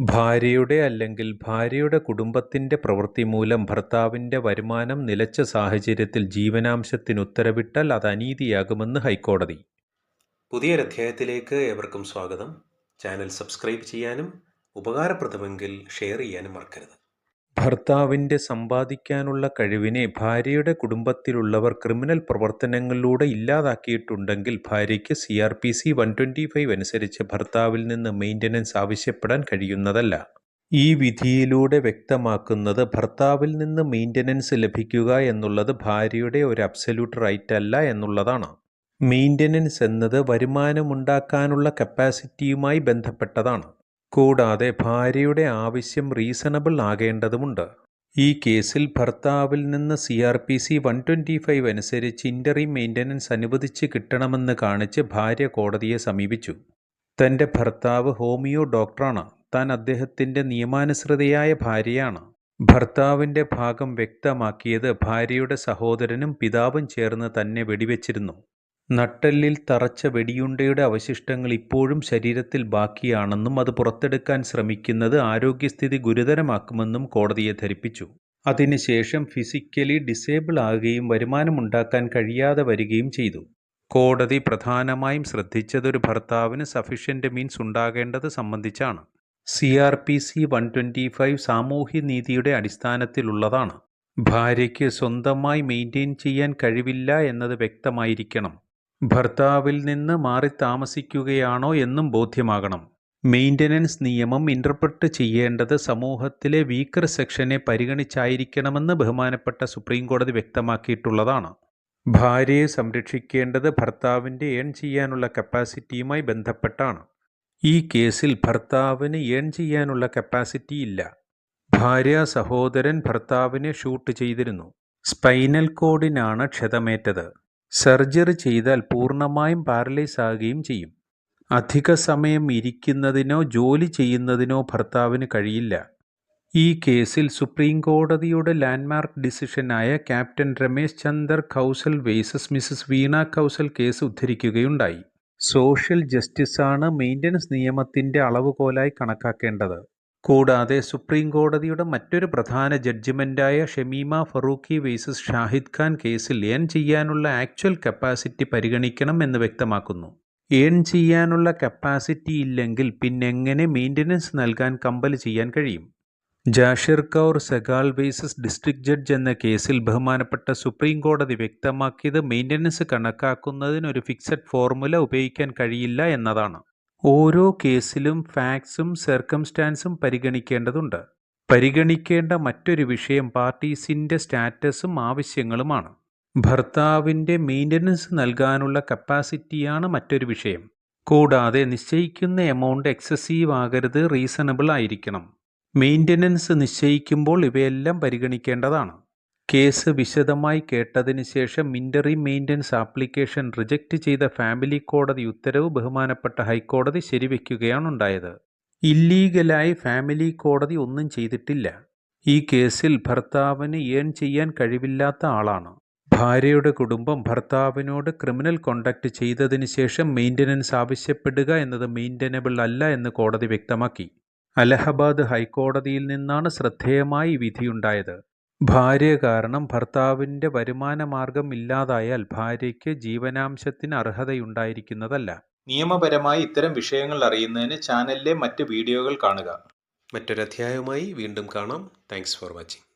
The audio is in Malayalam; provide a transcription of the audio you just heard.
ഭാര്യയുടെ അല്ലെങ്കിൽ ഭാര്യയുടെ കുടുംബത്തിന്റെ പ്രവൃത്തി മൂലം ഭർത്താവിന്റെ വരുമാനം നിലച്ച സാഹചര്യത്തിൽ ജീവനാംശത്തിന് ഉത്തരവിട്ടാൽ അത് അനീതിയാകുമെന്ന് ഹൈക്കോടതി. പുതിയൊരധ്യായത്തിലേക്ക് ഏവർക്കും സ്വാഗതം. ചാനൽ സബ്സ്ക്രൈബ് ചെയ്യാനും ഉപകാരപ്രദമെങ്കിൽ ഷെയർ ചെയ്യാനും മറക്കരുത്. ഭർത്താവിന്റെ സമ്പാദിക്കാനുള്ള കഴിവിനെ ഭാര്യയുടെ കുടുംബത്തിലുള്ളവർ ക്രിമിനൽ പ്രവർത്തനങ്ങളിലൂടെ ഇല്ലാതാക്കിയിട്ടുണ്ടെങ്കിൽ ഭാര്യയ്ക്ക് C R P C one twenty five അനുസരിച്ച് ഭർത്താവിൽ നിന്ന് മെയിന്റനൻസ് ആവശ്യപ്പെടാൻ കഴിയുന്നതല്ല. ഈ വിധിയിലൂടെ വ്യക്തമാക്കുന്നത് ഭർത്താവിൽ നിന്ന് മെയിന്റനൻസ് ലഭിക്കുക എന്നുള്ളത് ഭാര്യയുടെ ഒരു അബ്സല്യൂട്ട് റൈറ്റ് അല്ല എന്നുള്ളതാണ്. മെയിന്റനൻസ് എന്നത് വരുമാനമുണ്ടാക്കാനുള്ള കപ്പാസിറ്റിയുമായി ബന്ധപ്പെട്ടതാണ്. കൂടാതെ ഭാര്യയുടെ ആവശ്യം റീസണബിൾ ആകേണ്ടതുണ്ട് ഈ കേസിൽ ഭർത്താവിൽ നിന്ന് C R P C one twenty five അനുസരിച്ച് ഇന്ററി മെയിന്റനൻസ് അനുവദിച്ച് കിട്ടണമെന്ന് കാണിച്ച് ഭാര്യ കോടതിയെ സമീപിച്ചു. തന്റെ ഭർത്താവ് ഹോമിയോ ഡോക്ടറാണ്. താൻ അദ്ദേഹത്തിന്റെ നിയമാനുസൃതയായ ഭാര്യയാണ്. ഭർത്താവിന്റെ ഭാഗം വ്യക്തമാക്കിയത് ഭാര്യയുടെ സഹോദരനും പിതാവും ചേർന്ന് തന്നെ വെടിവെച്ചിരുന്നു. നട്ടെല്ലിൽ തറച്ച വെടിയുണ്ടയുടെ അവശിഷ്ടങ്ങൾ ഇപ്പോഴും ശരീരത്തിൽ ബാക്കിയാണെന്നും അത് പുറത്തെടുക്കാൻ ശ്രമിക്കുന്നത് ആരോഗ്യസ്ഥിതി ഗുരുതരമാക്കുമെന്നും കോടതിയെ ധരിപ്പിച്ചു. അതിനുശേഷം ഫിസിക്കലി ഡിസേബിൾ ആകുകയും വരുമാനമുണ്ടാക്കാൻ കഴിയാതെ വരികയും ചെയ്തു. കോടതി പ്രധാനമായും ശ്രദ്ധിച്ചത് ഒരു ഭർത്താവിന് സഫിഷ്യന്റ് മീൻസ് ഉണ്ടാകേണ്ടത് സംബന്ധിച്ചാണ്. C R P C one twenty five സാമൂഹ്യനീതിയുടെ അടിസ്ഥാനത്തിലുള്ളതാണ്. ഭാര്യയ്ക്ക് സ്വന്തമായി മെയിന്റെയിൻ ചെയ്യാൻ കഴിവില്ല എന്നത് വ്യക്തമായിരിക്കണം. ഭർത്താവിൽ നിന്ന് മാറി താമസിക്കുകയാണോ എന്നും ബോധ്യമാകണം. മെയിന്റനൻസ് നിയമം ഇന്റർപ്രട്ട് ചെയ്യേണ്ടത് സമൂഹത്തിലെ വീക്കർ സെക്ഷനെ പരിഗണിച്ചായിരിക്കണമെന്ന് ബഹുമാനപ്പെട്ട സുപ്രീം കോടതി വ്യക്തമാക്കിയിട്ടുള്ളതാണ്. ഭാര്യയെ സംരക്ഷിക്കേണ്ടത് ഭർത്താവിന്റെ ഏൺ ചെയ്യാനുള്ള കപ്പാസിറ്റിയുമായി ബന്ധപ്പെട്ടാണ്. ഈ കേസിൽ ഭർത്താവിന് ഏൺ ചെയ്യാനുള്ള കപ്പാസിറ്റി ഇല്ല. ഭാര്യ സഹോദരൻ ഭർത്താവിനെ ഷൂട്ട് ചെയ്തിരുന്നു. സ്പൈനൽ കോഡിനാണ് ക്ഷതമേറ്റത്. സർജറി ചെയ്താൽ പൂർണമായും പാരലൈസ് ആകുകയും ചെയ്യും. അധിക സമയം ഇരിക്കുന്നതിനോ ജോലി ചെയ്യുന്നതിനോ ഭർത്താവിന് കഴിയില്ല. ഈ കേസിൽ സുപ്രീം കോടതിയുടെ landmark ഡിസിഷനായ captain Ramesh Chander Kausal versus Mrs Veena Kausal case ഉദ്ധരിക്കുകയുണ്ടായി. Social ജസ്റ്റിസാണ് മെയിന്റനൻസ് നിയമത്തിന്റെ അളവുകോലായി കണക്കാക്കേണ്ടത്. കൂടാതെ സുപ്രീം കോടതിയുടെ മറ്റൊരു പ്രധാന ജഡ്ജിമെന്റായ ഷമീമ ഫറൂഖി വേഴ്സസ് ഷാഹിദ് ഖാൻ കേസിൽ ഏൺ ചെയ്യാനുള്ള ആക്ച്വൽ കപ്പാസിറ്റി പരിഗണിക്കണം എന്ന് വ്യക്തമാക്കുന്നു. ഏൺ ചെയ്യാനുള്ള കപ്പാസിറ്റി ഇല്ലെങ്കിൽ പിന്നെങ്ങനെ മെയിന്റനൻസ് നൽകാൻ കമ്പൽ ചെയ്യാൻ കഴിയും? Jasbir Kaur Sehgal versus district judge എന്ന കേസിൽ ബഹുമാനപ്പെട്ട സുപ്രീം കോടതി വ്യക്തമാക്കിയത് മെയിന്റനൻസ് കണക്കാക്കുന്നതിന് ഒരു ഫിക്സഡ് ഫോർമുല ഉപയോഗിക്കാൻ കഴിയില്ല എന്നതാണ്. ഓരോ കേസിലും ഫാക്ട്സും സർക്കംസ്റ്റാൻസും പരിഗണിക്കേണ്ടതുണ്ട്. പരിഗണിക്കേണ്ട മറ്റൊരു വിഷയം പാർട്ടീസിന്റെ സ്റ്റാറ്റസും ആവശ്യങ്ങളുമാണ്. ഭർത്താവിന്റെ മെയിന്റനൻസ് നൽകാനുള്ള കപ്പാസിറ്റിയാണ് മറ്റൊരു വിഷയം. കൂടാതെ നിശ്ചയിക്കുന്ന എമൗണ്ട് എക്സസീവ് ആകരുത് റീസണബിൾ ആയിരിക്കണം. മെയിന്റനൻസ് നിശ്ചയിക്കുമ്പോൾ ഇവയെല്ലാം പരിഗണിക്കേണ്ടതാണ്. കേസ് വിശദമായി കേട്ടതിന് ശേഷം മിന്ററി മെയിന്റനൻസ് ആപ്ലിക്കേഷൻ റിജക്റ്റ് ചെയ്ത ഫാമിലി കോടതി ഉത്തരവ് ബഹുമാനപ്പെട്ട ഹൈക്കോടതി ശരിവയ്ക്കുകയാണുണ്ടായത് ഇല്ലീഗലായി ഫാമിലി കോടതി ഒന്നും ചെയ്തിട്ടില്ല. ഈ കേസിൽ ഭർത്താവിന് ഏൺ ചെയ്യാൻ കഴിവില്ലാത്ത ആളാണ്. ഭാര്യയുടെ കുടുംബം ഭർത്താവിനോട് ക്രിമിനൽ കോണ്ടാക്ട് ചെയ്തതിന് ശേഷം മെയിന്റനൻസ് ആവശ്യപ്പെടുക എന്നത് മെയിന്റനബിൾ അല്ല എന്ന് കോടതി വ്യക്തമാക്കി. അലഹബാദ് ഹൈക്കോടതിയിൽ നിന്നാണ് ശ്രദ്ധേയമായി വിധിയുണ്ടായത്. ഭാര്യ കാരണം ഭർത്താവിന്റെ വരുമാനമാർഗം ഇല്ലാതായാൽ ഭാര്യയ്ക്ക് ജീവനാംശത്തിന് അർഹതയുണ്ടായിരിക്കുന്നതല്ല. നിയമപരമായി ഇത്തരം വിഷയങ്ങൾ അറിയുന്നതിന് ചാനലിലെ മറ്റ് വീഡിയോകൾ കാണുക. മറ്റൊരധ്യായവുമായി വീണ്ടും കാണാം. Thanks for watching